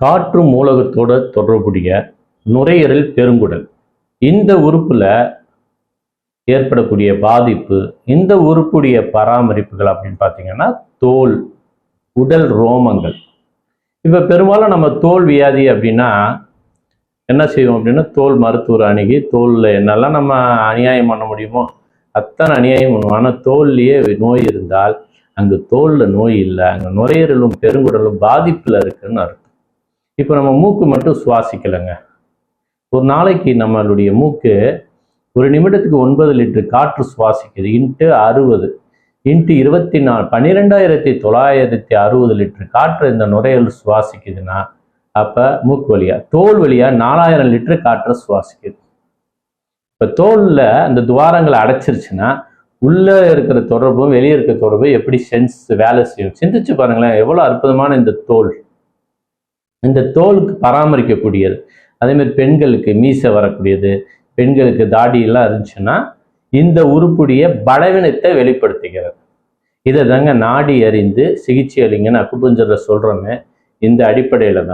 காற்று மூலகத்தோட தொடர்புடைய நுரையீரல் பெருங்குடல். இந்த உறுப்பில் ஏற்படக்கூடிய பாதிப்பு இந்த உறுப்புடைய பராமரிப்புகள் அப்படின்னு பார்த்தீங்கன்னா தோல் உடல் ரோமங்கள். இப்போ பெரும்பாலும் நம்ம தோல் வியாதி அப்படின்னா என்ன செய்வோம் அப்படின்னா தோல் மருத்துவர் அணுகி தோலில் என்னெல்லாம் நம்ம அநியாயம் பண்ண முடியுமோ அத்தனை அநியாயம் பண்ணுவோம். ஆனால் தோல்லையே நோய் இருந்தால் அங்கு தோலில் நோய் இல்லை அங்கே நுரையீரலும் பெருங்குடலும் பாதிப்பில் இருக்குன்னு அர்த்தம். இப்போ நம்ம மூக்கு மட்டும் சுவாசிக்கலைங்க. ஒரு நாளைக்கு நம்மளுடைய மூக்கு ஒரு நிமிடத்துக்கு ஒன்பது லிட்டர் காற்று சுவாசிக்குது. இன்ட்டு அறுபது. இன்ட்டு இருபத்தி நாலு பன்னிரெண்டாயிரத்தி தொள்ளாயிரத்தி அறுபது லிட்டர் காற்று இந்த நுரையல் சுவாசிக்குதுன்னா அப்போ மூக்கு வழியா தோல் வழியாக நாலாயிரம் லிட்டர் காற்றை சுவாசிக்குது. இப்போ தோலில் அந்த துவாரங்களை அடைச்சிருச்சுன்னா உள்ளே இருக்கிற தொடர்பும் வெளியே இருக்கிற தொடர்பும் எப்படி சென்ஸ் வேலை செய்யும்? சிந்திச்சு பாருங்களேன் எவ்வளோ அற்புதமான இந்த தோல். இந்த தோலுக்கு பராமரிக்கக்கூடியது. அதே மாதிரி பெண்களுக்கு மீசை வரக்கூடியது பெண்களுக்கு தாடியெல்லாம் இருந்துச்சுன்னா இந்த உறுப்புடைய பலவீனத்தை வெளிப்படுத்துகிறது. இதை தாங்க நாடி அறிந்து சிகிச்சை அளிங்கன்னு அக்குபஞ்சரில் சொல்கிறோமே இந்த அடிப்படையில் தான்